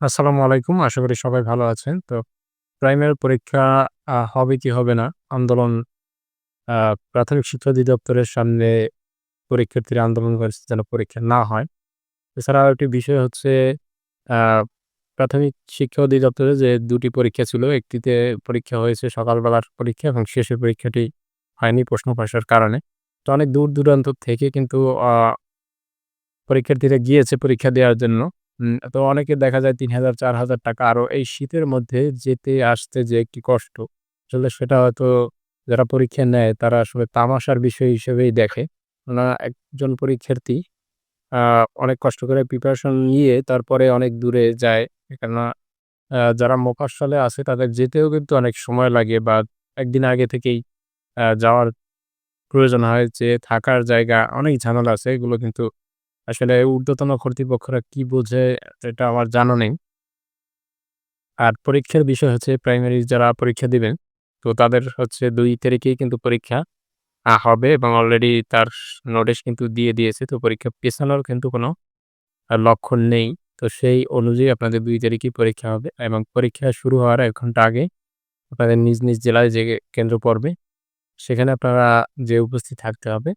আসসালামু আলাইকুম। আশা করি সবাই ভালো আছেন। তো প্রাইমারি পরীক্ষা হবে কি হবে না আন্দোলন প্রাথমিক শিক্ষা অধিদপ্তরের সামনে পরীক্ষার্থীরা আন্দোলন করেছে যেন পরীক্ষা না হয়। এছাড়া আরেকটি বিষয় হচ্ছে প্রাথমিক শিক্ষা অধিদপ্তরে যে দুটি পরীক্ষা ছিল, একটিতে পরীক্ষা হয়েছে সকালবেলার পরীক্ষা এবং শেষের পরীক্ষাটি হয়নি প্রশ্ন ফাঁসের কারণে। তো অনেক দূর-দূরান্ত থেকে কিন্তু পরীক্ষার্থীরা গিয়েছে পরীক্ষা দেওয়ার জন্য। তো অনেকে দেখা যায় ৳৩,০০০, ৳৪,০০০ আরও এই শীতের মধ্যে যেতে আসতে যে একটি কষ্ট, আসলে সেটা হয়তো যারা পরীক্ষা নেয় তারা আসলে তামাশার বিষয় হিসেবেই দেখে। কেননা একজন পরীক্ষার্থী অনেক কষ্ট করে প্রিপারেশন নিয়ে তারপরে অনেক দূরে যায়। কেননা যারা মফস্বলে আছে তাদের যেতেও কিন্তু অনেক সময় লাগে বা একদিন আগে থেকেই যাওয়ার প্রয়োজন হয় যে থাকার জায়গা অনেক ঝামেলা আছে। এগুলো কিন্তু আসলে ঊর্ধ্বতন কর্তৃপক্ষরা কি বোঝে এটা আমার জানা নেই। আর পরীক্ষার বিষয় হচ্ছে প্রাইমারি যারা পরীক্ষা দিবেন, তো তাদের হচ্ছে দুই তারিখেই কিন্তু পরীক্ষা হবে এবং অলরেডি তার নোটিশ কিন্তু দিয়ে দিয়েছে। তো পরীক্ষা পেছানোর কিন্তু কোনো লক্ষণ নেই। তো সেই অনুযায়ী আপনাদের দুই তারিখেই পরীক্ষা হবে এবং পরীক্ষা শুরু হওয়ার এক ঘণ্টা আগে আপনাদের নিজ, নিজ জেলায় যে কেন্দ্র পড়বে, সেখানে আপনারা যেয়ে উপস্থিত থাকতে হবে।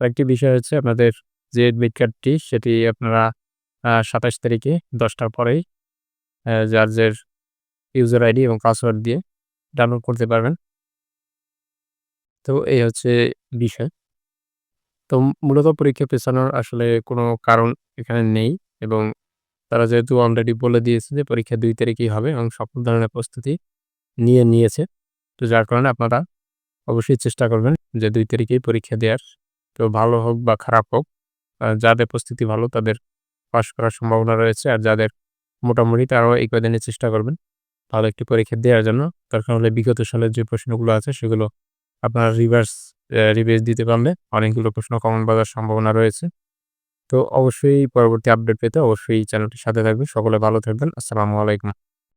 আরেকটি বিষয় হচ্ছে আপনাদের যে এডমিট কার্ডটি সেটি আপনারা ২৭ তারিখে দশটার পরেই যার, যার ইউজার আইডি এবং পাসওয়ার্ড দিয়ে ডাউনলোড করতে পারবেন। তো এই হচ্ছে বিষয়। তো মূলত পরীক্ষা পেছানোর আসলে কোনো কারণ এখানে নেই এবং তারা যেহেতু অলরেডি বলে দিয়েছে যে পরীক্ষা দুই তারিখেই হবে এবং সকল ধরনের প্রস্তুতি নিয়ে নিয়েছে। তো যার কারণে আপনারা অবশ্যই চেষ্টা করবেন যে দুই তারিখেই পরীক্ষা দেওয়ার। তো ভালো হোক বা খারাপ হোক, যাদের প্রস্তুতি ভালো, তাদের পাস করার সম্ভাবনা রয়েছে। আর যাদের মোটামুটি তারাও এই কয়দিনে চেষ্টা করবেন ভালো একটি পরীক্ষা দেওয়ার জন্য। দরকার হলে বিগত সালের যে প্রশ্নগুলো আছে, সেগুলো আপনারা রিভার্স রিভাইজ দিতে পারলে অনেকগুলো প্রশ্ন কমন বাজার সম্ভাবনা রয়েছে। তো অবশ্যই পরবর্তী আপডেট পেতে অবশ্যই চ্যানেলটির সাথে থাকবেন। সকলে ভালো থাকবেন। আসসালামু আলাইকুম।